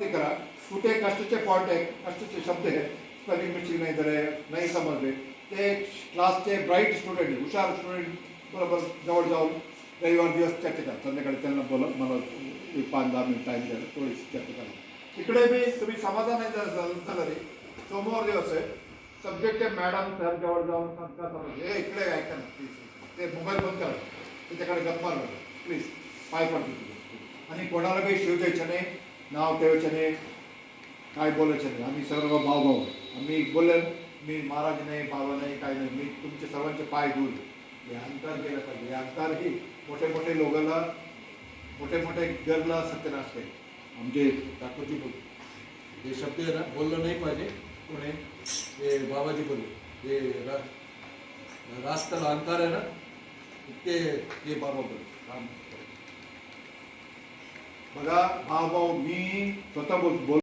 ते करा. कुठे कष्टाचे पॉईंट आहे कष्टाचे शब्द आहे स्पेलिंग मिस्टेक नाही झाले नाही समजले. ते क्लासचे ब्राईट स्टुडंट आहे हुशार स्टुडंट बरोबर जवळ जाऊन रविवार दिवस चर्चा करा संध्याकाळी त्यांना बोला मला एक पाच दहा मिनिट टाईम द्या थोडीशी चर्चा करा. इकडे मी तुम्ही समाधान नाही झालं झालं रे सोमवार दिवस आहे. सब्जेक्ट आहे मॅडम सर जवळ जाऊन सांगता हे इकडे ऐका ना प्लीज ते मोबाईल बंद करा. त्याच्याकडे गप्पा प्लीज पाय पडतो आणि कोणाला काही शिव द्यायचं नाही नाव ठेवायचं काय बोलायचं नाही. आम्ही सर्व भाऊ भाऊ आम्ही बोलेल मी महाराज नाही बाबा नाही काय नाही. मी तुमचे सर्वांचे पाय धुल हे अंतर केलं पाहिजे. हे अंतर ही मोठे मोठे लोकांना मोठे मोठे गरला सत्यनाश आहे आमचे ठाकूरजी बोल. हे शब्द आहे ना बोललं नाही पाहिजे. कोणी? हे बाबाजी बोलले. हे रा रास्ताला अंतर आहे ना? ते ते बाबा बोल राम. बघा भाऊ भाऊ मी स्वतः बोल बोल